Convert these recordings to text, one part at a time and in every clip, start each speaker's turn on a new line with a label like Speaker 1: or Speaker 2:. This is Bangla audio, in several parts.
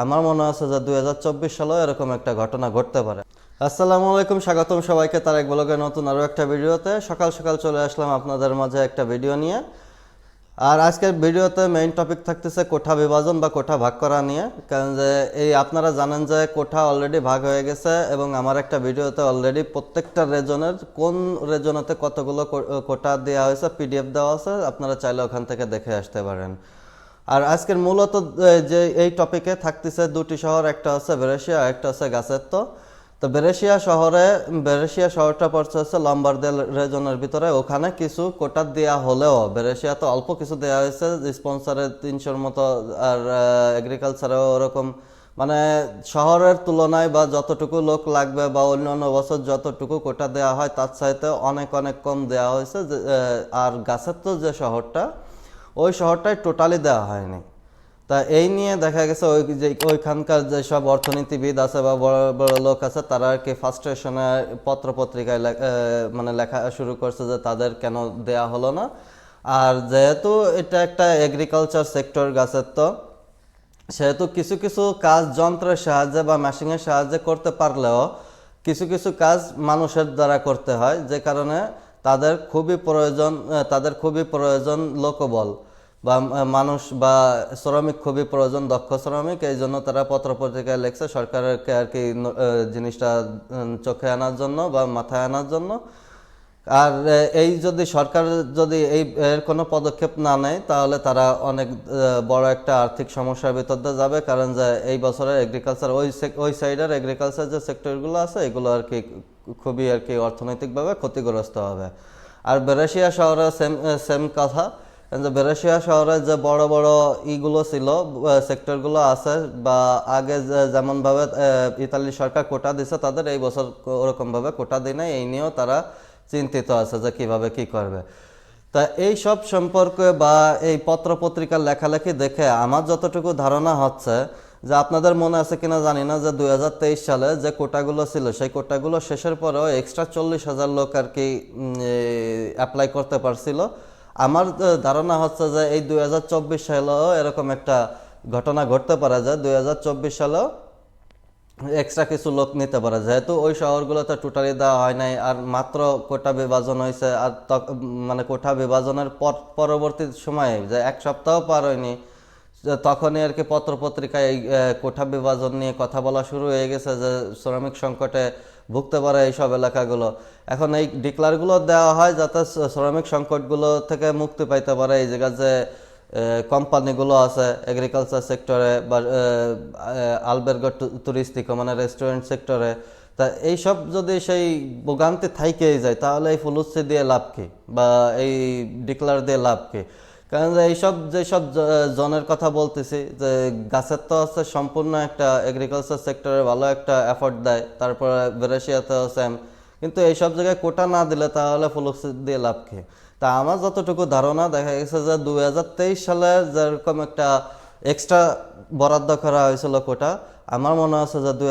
Speaker 1: আমার মনে আছে যে দুই হাজার চব্বিশ সালেও এরকম একটা ঘটনা ঘটতে পারে। আসসালামু আলাইকুম, স্বাগতম সবাইকে তারেক ব্লগের নতুন আরও একটা ভিডিওতে। সকাল সকাল চলে আসলাম আপনাদের মাঝে একটা ভিডিও নিয়ে। আর আজকের ভিডিওতে মেইন টপিক থাকতেছে কোঠা বিভাজন বা কোঠা ভাগ করা নিয়ে। কারণ যে এই আপনারা জানেন যে কোঠা অলরেডি ভাগ হয়ে গেছে এবং আমার একটা ভিডিওতে অলরেডি প্রত্যেকটা রেজনের কোন রেজনেতে কতগুলো কোঠা দেওয়া হয়েছে পিডিএফ দেওয়া আছে, আপনারা চাইলে ওখান থেকে দেখে আসতে পারেন। আর আজকের মূলত যে এই টপিকে থাকতেছে দুটি শহর, একটা হচ্ছে বেরেশিয়া একটা হচ্ছে গাছেত্ত তো বেরেশিয়া শহরে বেরেশিয়া শহরটা পড়ছে হচ্ছে লম্বারদেল রেজনের ভিতরে। ওখানে কিছু কোটা দেওয়া হলেও বেরেশিয়া তো অল্প কিছু দেওয়া হয়েছে স্পন্সারের তিনশোর মতো, আর এগ্রিকালচারেও ওরকম মানে শহরের তুলনায় বা যতটুকু লোক লাগবে বা অন্যান্য বছর যতটুকু কোটা দেওয়া হয়, তার চাইতে অনেক অনেক কম দেওয়া হয়েছে আর গাছের তো যে শহরটা ওই শহরটাই টোটালি দেওয়া হয়নি। তা এই নিয়ে দেখা গেছে ওই যে ওইখানকার যেসব অর্থনীতিবিদ আছে বা বড় বড় লোক আছে, তারা আর কি ফার্স্টেশনে পত্র পত্রিকায় লে- মানে লেখা শুরু করছে যে তাদের কেন দেয়া হলো না। আর যেহেতু এটা একটা এগ্রিকালচার সেক্টর গাছের তো, সেহেতু কিছু কিছু কাজ যন্ত্রের সাহায্যে বা মেশিনের সাহায্যে করতে পারলেও কিছু কিছু কাজ মানুষের দ্বারা করতে হয়, যে কারণে তাদের খুবই প্রয়োজন তাদের খুবই প্রয়োজন লোকবল বা মানুষ বা শ্রমিক খুবই প্রয়োজন, দক্ষ শ্রমিক। এই জন্য তারা পত্রপত্রিকায় লেখছে সরকারকে আর কি জিনিসটা চোখে আনার জন্য বা মাথায় আনার জন্য। আর এই যদি সরকার যদি এই, এর কোনো পদক্ষেপ না নেয়, তাহলে তারা অনেক বড় একটা আর্থিক সমস্যার ভিতর দিয়ে যাবে। কারণ যে এই বছরের এগ্রিকালচার ওই ওই সাইডের এগ্রিকালচার যে সেক্টরগুলো আছে, এগুলো আর কি খুবই আর কি অর্থনৈতিকভাবে ক্ষতিগ্রস্ত হবে। আর বেরেশিয়া শহরে সেম সেম কথা। যে বেরেশিয়া শহরে যে বড় বড় ইগুলো ছিল সেক্টরগুলো আছে, বা আগে যেমনভাবে ইতালি সরকার কোটা দিছে, তাদের এই বছর ওরকমভাবে কোটা দেয় নাই। এই নিয়েও তারা চিন্তিত আছে যে কীভাবে কি করবে। তা এই সব সম্পর্কে বা এই পত্র পত্রিকার লেখালেখি দেখে আমার যতটুকু ধারণা হচ্ছে যে আপনাদের মনে আছে কিনা জানি না যে দুই হাজার তেইশ সালে যে কোটাগুলো ছিল, সেই কোটাগুলো শেষের পরেও এক্সট্রা চল্লিশ হাজার লোক আর কি অ্যাপ্লাই করতে পারছিল। আমার ধারণা হচ্ছে যে এই দুই হাজার চব্বিশ সালেও এরকম একটা ঘটনা ঘটতে পারে যে দুই হাজার চব্বিশ সালেও এক্সট্রা কিছু লোক নিতে পারে। যেহেতু ওই শহরগুলোতে টোটালি দেওয়া হয় নাই, আর মাত্র কোটা বিভাজন হয়েছে, আর মানে কোটা বিভাজনের পর, পরবর্তী সময়ে যে এক সপ্তাহ পার হয়নি তখনই আর কি পত্র পত্রিকায় এই কোঠা বিভাজন নিয়ে কথা বলা শুরু হয়ে গেছে যে শ্রমিক সংকটে ভুগতে পারে এইসব এলাকাগুলো। এখন এই ডিক্লারগুলো দেওয়া হয় যাতে শ্রমিক সংকটগুলো থেকে মুক্তি পাইতে পারে। এই জায়গা যে কোম্পানিগুলো আছে এগ্রিকালচার সেক্টরে বা আলবের্গ টুরিস্টিকো মানে রেস্টুরেন্ট সেক্টরে তা এইসব যদি সেই ভোগান্তি থাইকেই যায়, তাহলে এই ফুলুসি দিয়ে লাভ কি? বা এই ডিক্লার দিয়ে লাভ কি? কারণ এইসব, যেসব জনের কথা বলতেছি, যে গাছের তো হচ্ছে সম্পূর্ণ একটা এগ্রিকালচার সেক্টরে ভালো একটা এফোর্ট দেয়, তারপরে বেরেশিয়াতেও সেম কিন্তু এইসব জায়গায় কোটা না দিলে তাহলে ফুলুসি দিয়ে লাভ কি? তা আমার যতটুকু ধারণা, দেখা গেছে যে দুই সালে যেরকম একটা এক্সট্রা বরাদ্দ করা হয়েছিল কোটা, আমার মনে আছে যে দুই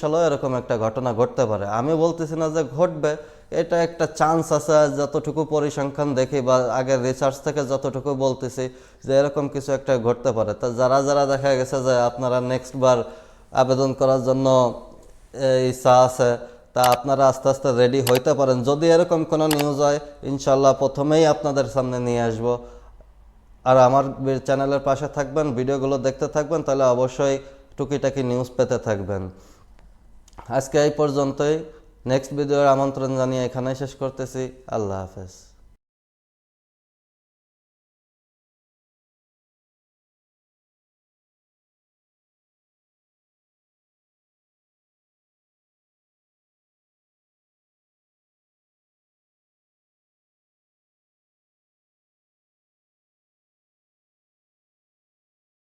Speaker 1: সালেও এরকম একটা ঘটনা ঘটতে পারে। আমি বলতেছি না যে ঘটবে, এটা একটা চান্স আছে যতটুকু পরিসংখ্যান দেখি বা আগের রিসার্চ থেকে যতটুকু বলতেছি যে এরকম কিছু একটা ঘটতে পারে। তা যারা যারা দেখা গেছে যে আপনারা নেক্সট বার আবেদন করার জন্য ইচ্ছা আছে তা আপনারা আস্তে আস্তে রেডি হইতে পারেন। যদি এরকম কোনো নিউজ হয় ইনশাল্লাহ প্রথমেই আপনাদের সামনে নিয়ে আসব। আর আমার চ্যানেলের পাশে থাকবেন, ভিডিওগুলো দেখতে থাকবেন, তাহলে অবশ্যই টুকিটাকি নিউজ পেতে থাকবেন। আজকে এই পর্যন্তই। নেক্সট ভিডিওর আমন্ত্রণ জানিয়ে এখানেই শেষ করতেছি। আল্লাহ হাফেজ।